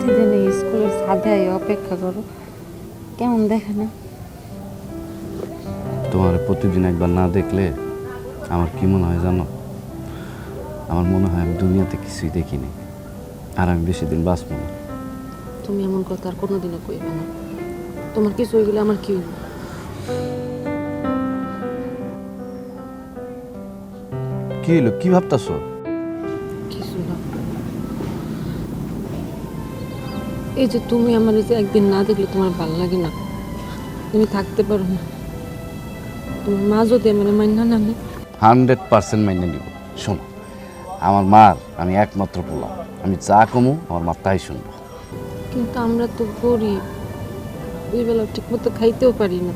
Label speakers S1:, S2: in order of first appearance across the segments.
S1: প্রতিদিন এই স্কুলের ছাদে অপেক্ষা করো। কেমন দেখে না?
S2: তোমার প্রতিদিন একবার না দেখলে আমার কি মনে হয় জানো? আমার মনে হয় আমি দুনিয়াতে কিছুই দেখিনি আর আমি বেশি দিন বাঁচবো না।
S1: তুমি এমন কথা আর কোনোদিনও কইবে না। তোমার কিছু হয়ে গেলে আমার কি হইব?
S2: কি হলো কি ভাবতাছো?
S1: এই যে তুমি আমার যে একদিন না দেখলে তোমার ভালো লাগে না। তুমি থাকতে পারো না। তোমার মা যদি আমার মান্য না নেয়,
S2: হান্ড্রেড পার্সেন্ট মাইনে নিব। শোনো আমার মার আমি একমাত্র পোলা আমি যা কমু আমার মা তাই শুনব।
S1: কিন্তু আমরা তো গরিব দুই বেলা ঠিক মতো খাইতেও পারি না।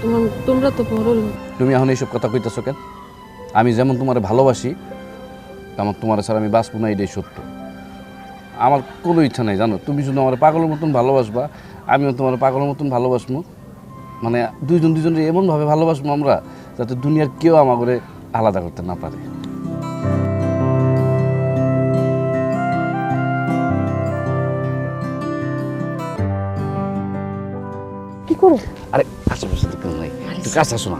S1: তোমার তোমরা তো বড় লোক।
S2: তুমি এখন এইসব কথা কইতেছো কেন? আমি যেমন তোমার ভালোবাসি তেমন তোমার ছাড়া আমি বাঁচবো না এটাই সত্য। আমার কোনো ইচ্ছা নাই জানো? তুমি শুধু আমার পাগলের মতন ভালোবাসবা আমিও তোমার পাগলের মতন ভালোবাসবো। মানে দুইজন দুজনের এমনভাবে ভালোবাসবো আমরা যাতে দুনিয়ার কেউ আমাকে আলাদা করতে না পারে।
S1: কি করো?
S2: আরে আশেপাশে তো কেউ নাই। তুই কাছে আসো না।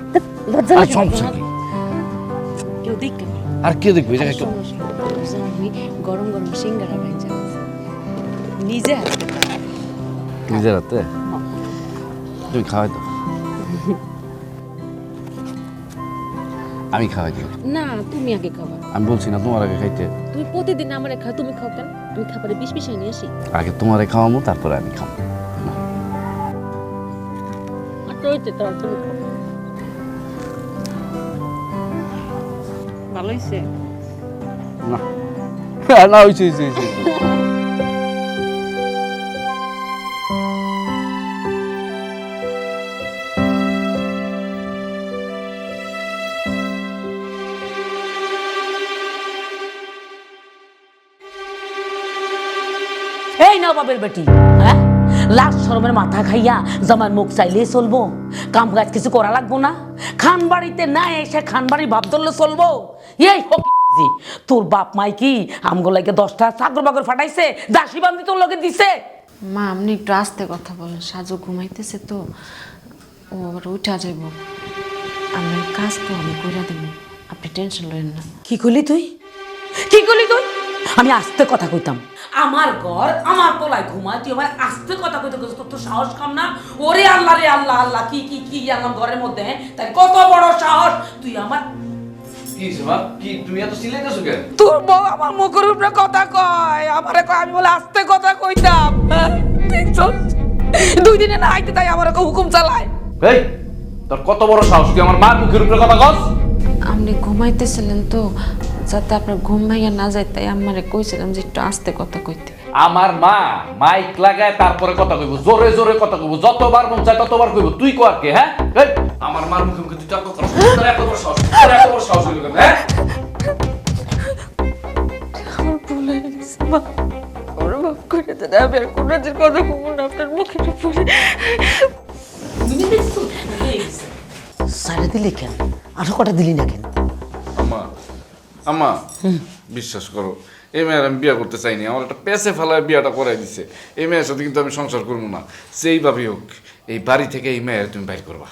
S2: আর সমস্যা কি?
S1: কেউ দেখবে
S2: আর কে দেখবে?
S1: গরম গরম সিঙ্গারা ভেজা নিজে হাতে।
S2: নিজের হাতে? তুমি খাওয়াই তো আমি খাওয়াই
S1: না তুমি আগে খাবা
S2: আমি বলছি না তোমার আগে খাইতে।
S1: তুমি প্রতিদিন আমার খাও তুমি খাও কেন? আমি খাবারে বিষ বিষ নিয়ে আসি।
S2: আগে তোমারে খাওয়াবো তারপরে আমি খাব।
S1: ভালো হয়েছে
S2: না। না হয়েছে হয়েছে
S3: নবাবের বেটি হ্যাঁ? লাশ শরমের মাথা খাইয়া জামার মুখ চাইলেই চলবো। কাম কাজ কিছু করা লাগবো না। খান বাড়িতে না এসে খান বাড়ি ভাব ধরলে চলবো। এই তোর বাপ মাই কি আমগো লাগে দশটা চাকর বাকর ফাটাইছে দাসী বান্ধি তোর লগে দিছে?
S1: মা আপনি একটু আস্তে কথা বলেন সাজু ঘুমাইতেছে তো। ও আবার উঠা যাইব। আমি কাজ তো আমি কইরা দেবো আপনি টেনশন লইন না।
S3: কি করলি তুই? কি করলি তুই? আমি আস্তে কথা কইতাম। আমার ঘর আমার পোলায় ঘুমা তুই আমার আস্তে কথা কইতে তোর তো সাহস কম না? ওরে আল্লাহ রে আল্লাহ আল্লাহ কি কি কি আমার ঘরের মধ্যে হ্যাঁ? তাই কত বড় সাহস তুই আমার তোর বউ আমার মুখের উপরে কথা কয় আমারে কয় আমি বলে আস্তে কথা কইতাম হ্যাঁ? দুই দিনে না আইতে তাই আমার হুকুম চালায়।
S2: এই তোর কত বড় সাহস তুই আমার মার মুখের উপরে কথা কস?
S1: আপনি ঘুমাইতেছিলেন তো যাতে আপনার ঘুম ভাইয়া না যায় তাই আমারে কইছিলাম যে একটু আস্তে কথা কইতে।
S4: আমার মা মাইক লাগায় তারপরে কথা কইব জোরে জোরে কথা কইব যতবার মন চায় ততবার কইব তুই কো আর কে হ্যাঁ? এই, আমার মার মুখে মুখে তুই তর্ক তোর এত বড় সাহস তোর এত বড় সাহস হইল কেন হ্যাঁ?
S1: আমার ভুল হয়ে গেছে মা। ওর বাপ করে দেন আমি আর কোনো দিন কথা কমু না আপনার মুখের উপরে।
S3: সারে দিলি কেন? আরও কটা দিলি না কেন?
S4: আম্মা বিশ্বাস করো এই মেয়ের আমি বিয়ে করতে চাইনি আমার একটা পেছে ফেলায় বিয়েটা করাই দিছে। এই মেয়ের সাথে কিন্তু আমি সংসার করব না। সেইভাবেই হোক এই বাড়ি থেকে এই মেয়ের তুমি বাইর করবা।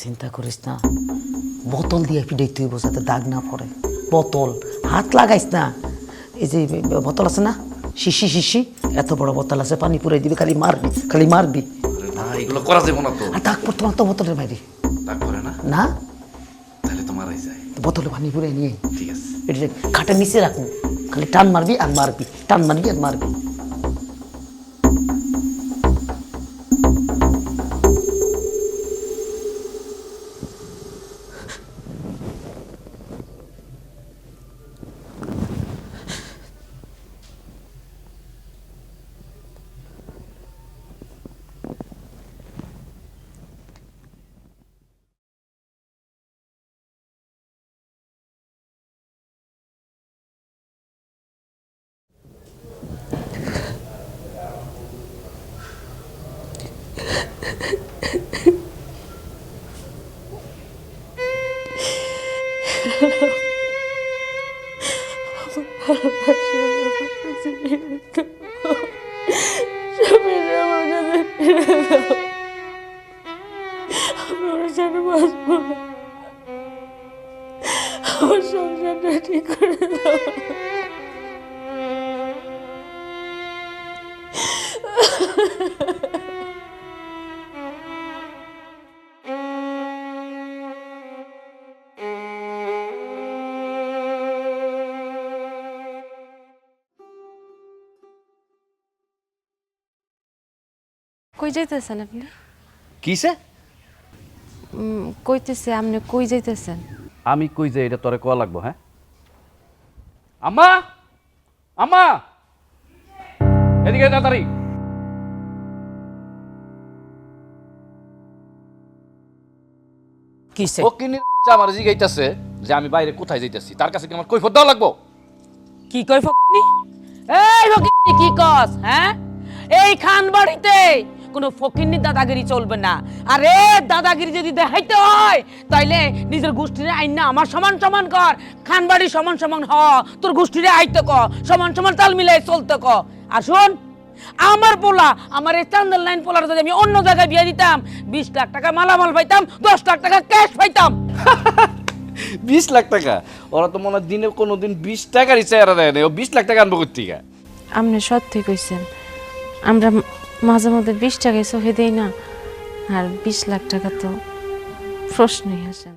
S3: চিন্তা করিস না বোতল দিয়ে পিডে তুই বোঝাতে দাগ না পড়ে। বোতল হাত লাগাইস না। এই যে বোতল আছে না? শিশি শিশি এত বড় বোতল আছে পানি পুরাই দিবি খালি মারবি খালি মারবি।
S4: না এগুলো করা যাবে না তো।
S3: আর দাগ পড়তো না তো বোতলের বাইরে।
S4: তা করে না?
S3: না?
S4: মারাই যায়।
S3: বোতলে পানি পুরে নিয়ে।
S4: ঠিক আছে।
S3: এটা খাটের নিচে রাখুন। খালি টান মারবি আর মারবি টান মারবি আর মারবি। আমার কাছে ফিরে দাও না সংসারটা ঠিক করে দাও।
S1: কই যাইতেছেন আপনি?
S2: কিসে?
S1: কইতেছে আপনি কই যাইতেছেন?
S2: আমি কই যে এটা তোরে কোয়া লাগবো হ্যাঁ? আম্মা! আম্মা! এদিকে তাড়াতাড়ি।
S3: কিসে?
S2: ও কিনি আমার জিগাইতাছে যে আমি বাইরে কোথায় যাইতেছি তার কাছে কি আমার কৈফত দেওয়া লাগবো?
S3: কি কই ফকিনি এই ফকিনি কি কস হ্যাঁ? এই খান বাড়িতে কোনো ফকিন্নি দাদাগিরি চলবে না। আরে দাদাগিরি যদি দেখাইতে হয় তাইলে নিজের গোষ্ঠীরে আইন না আমার সমান সমান কর। খান বাড়ি সমান সমান হ তোর গোষ্ঠীরে আইতে ক সমান সমান তাল মিলাই চলতে ক। আর শোন আমার পোলা আমার এই চান্দল লাইন পোলার যদি আমি অন্য জায়গায় বিয়ে দিতাম বিশ লাখ টাকা মালামাল পাইতাম দশ লাখ টাকা ক্যাশ পাইতাম।
S2: বিশ লাখ টাকা? ওরা তো মনে হয় দিনে কোনো দিন বিশ টাকারই চেহারা দেয় না ও বিশ লাখ টাকা আনব কোথেকে
S1: আপনি সত্যি কইছেন। আমরা মাঝে মধ্যে বিশ টাকায় চোখে দেই না আর বিশ লাখ টাকা তো প্রশ্নই আসেন